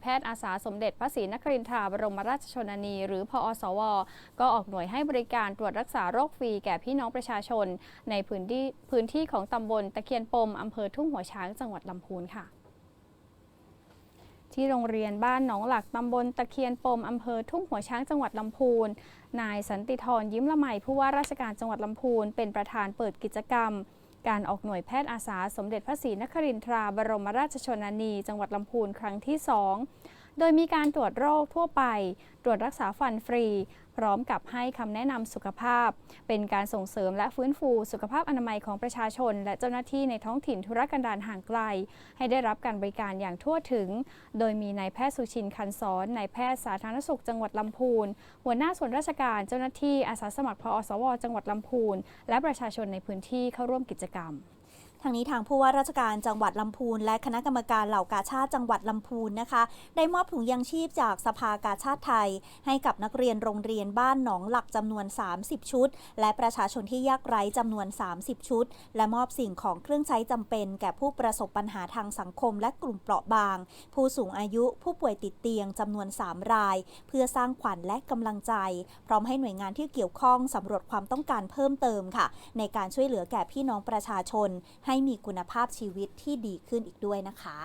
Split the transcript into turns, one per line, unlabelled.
แพทย์อาสาสมเด็จพระศรีนครินทราบรมราชชนนี หรือพอสว ก็ออกหน่วยให้บริการตรวจรักษาโรคฟรีแก่พี่น้องประชาชน ในพื้นที่พื้นที่ของตำบลตะเคียนปมอำเภอทุ่งหัวช้างจังหวัดลำพูนค่ะที่โรงเรียนบ้านหนองหลักตำบลตะเคียนปมอำเภอทุ่งหัวช้างจังหวัดลำพูน นายสันติธรยิ้มละไมผู้ว่าราชการจังหวัดลำพูน เป็นประธานเปิดกิจกรรม การออกหน่วยแพทย์อาสาสมเด็จพระศรีนครินทราบรมราชชนนี จังหวัดลำพูนครั้งที่ 2 โดยมีการตรวจโรคทั่วไป ตรวจรักษาฟันฟรี พร้อมกับให้คำแนะนำสุขภาพ เป็นการส่งเสริมและฟื้นฟูสุขภาพอนามัยของประชาชน และเจ้าหน้าที่ในท้องถิ่นธุรกันดารห่างไกล ให้ได้รับการบริการอย่างทั่วถึง โดยมีนายแพทย์สุชินคันสอนนายแพทย์สาธารณสุขจังหวัดลำพูน หัวหน้าส่วนราชการเจ้าหน้าที่อาสาสมัครพอสว จังหวัดลำพูน และประชาชนในพื้นที่เข้าร่วมกิจกรรม
ทางนี้ทางผู้ว่าราชการจังหวัดลำพูน และคณะกรรมการเหล่ากาชาติจังหวัดลำพูนนะคะ ได้มอบถุงยางชีพจากสภากาชาติไทย ให้กับนักเรียนโรงเรียนบ้านหนองหลักจำนวน 30 ชุด และประชาชนที่ยากไร้จำนวน 30 ชุด และมอบสิ่งของเครื่องใช้จำเป็น แก่ผู้ประสบปัญหาทางสังคม และกลุ่มเปราะบาง ผู้สูงอายุผู้ป่วยติดเตียงจำนวน 3 ราย เพื่อสร้างขวัญและกำลังใจ พร้อมให้หน่วยงานที่เกี่ยวข้องสำรวจความต้องการเพิ่มเติมค่ะ ในการช่วยเหลือแก่พี่น้องประชาชนให้มีคุณภาพชีวิตที่ดีขึ้นอีกด้วยนะคะ